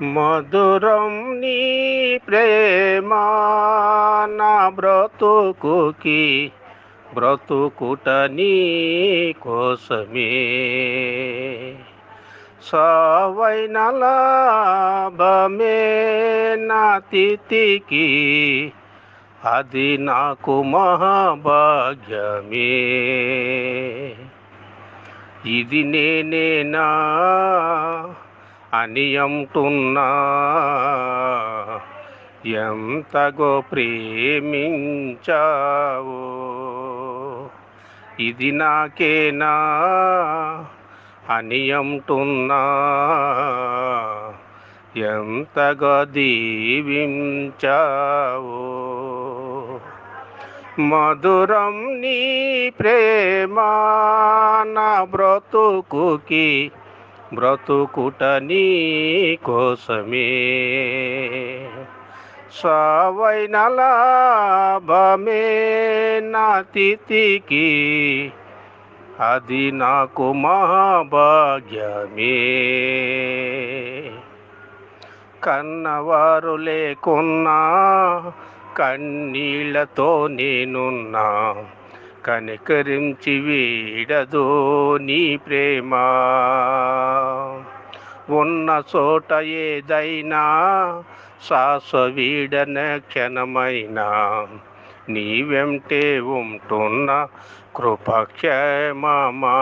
మధురం నీ ప్రేమ నా బ్రతుకుకి బ్రతుకుట నీ కోసమే సావైన లాభమే నా తిథికి అది నాకు మహాభాగ్యమే ఇది నేనేనా అనియంటున్నా. ఎంతగో ప్రేమించావో. ఇది నాకేనా? అనియంటున్నా. ఎంతగా దీవించావో. మధురం నీ ప్రేమ నా బ్రతుకుకి బ్రతుకుట నీ కోసమే. సావైన లాభమే నా తిథికి అది నాకు మహాభాగ్యమే. కన్నవారు లేకున్నా కన్నీళ్ళతో నేనున్నా కనికరించి వీడదో నీ ప్రేమ. ఉన్న చోట ఏదైనా శ్వాస వీడన క్షణమైనా నీ వెంటే ఉంటున్న కృపక్షేమమా.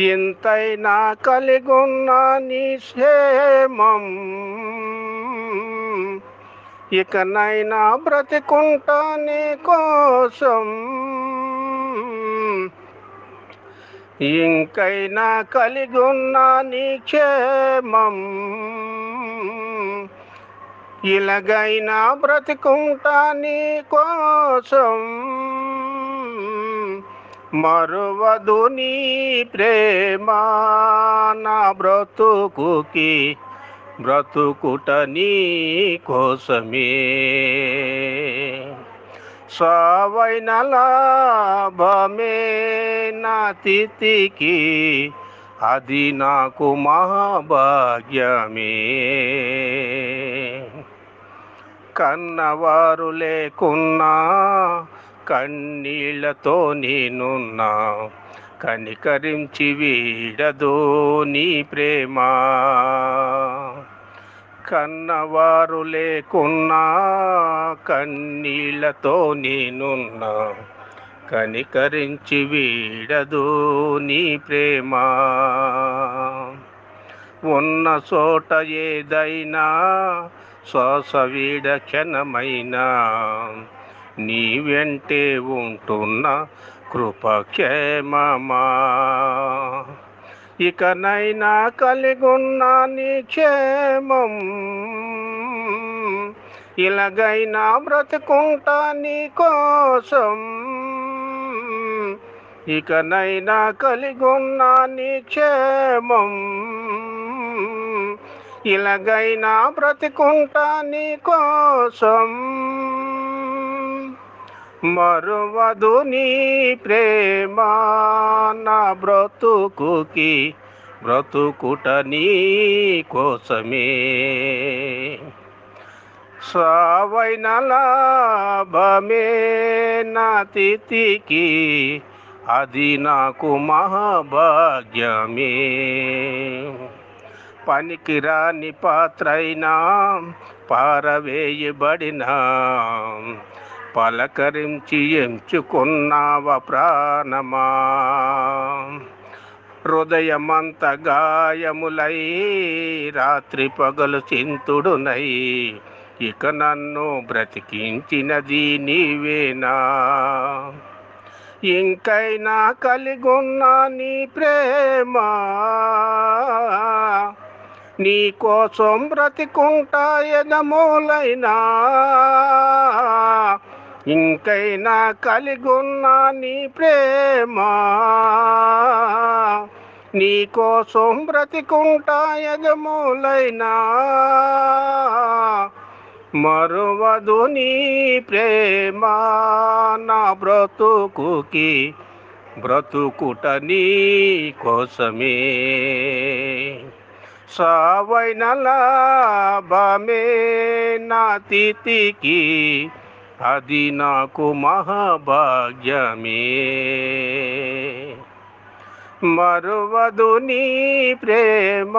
ఎంతైనా కలిగున్న నీ క్షేమం. ఇకనైనా బ్రతికుంటా నీ కోసం. ఇంకైనా కలిగి ఉన్న నీ క్షేమం. ఇలాగైనా బ్రతికుంటా నీ కోసం. మరువదు నీ ప్రేమ నా బ్రతుకుకి బ్రతుకుట నీ కోసమే. సావైన లాభమే నా తిథికి అది నాకు మహాభాగ్యమే. కన్నవారు లేకున్నా కన్నీళ్ళతో నేనున్నా కనికరించి వీడదో నీ ప్రేమ. కన్నవారు లేకున్నా కన్నీళ్ళతో నేనున్నా. కనికరించి వీడదు నీ ప్రేమ. ఉన్న చోట ఏదైనా శ్వాస వీడ క్షణమైనా నీ వెంటే ఉంటున్న. కృపక్షేమమా ఇకనైనా కలిగున్న నీ క్షేమం. ఇలాగైనా బ్రతుకుంటా నీ కోసం. ఇకనైనా కలిగున్న నీ క్షేమం. ఇలాగైనా బ్రతుకుంటా నీ కోసం. మరువదు నీ ప్రేమ నా బ్రతుకుకి బ్రతుకుట నీ కోసమే సావైన లాభమే నా తిథికి అది నాకు మహాభాగ్యమే పనికిరాని పాత్రైనా పారవేయబడినా పలకరించి ఎంచుకున్నావ ప్రాణమా? హృదయమంత గాయములై రాత్రి పగలు చింతుడునై ఇక నన్ను బ్రతికించినది నీవేనా? ఇంకైనా కలిగున్న నీ ప్రేమ? నీ కోసం బ్రతికుంటా ఎదమూలైనా ఇంకైనా కలిగున్నా నీ ప్రేమ నీకోసం బ్రతికుంటా ఎదమూలైనా మరువదు నీ ప్రేమ. నా బ్రతుకుకి బ్రతుకుట నీ కోసమే. సావైన లాభమే నా తిథికి అది నాకు మహాభాగ్యమే మరువదు నీ ప్రేమ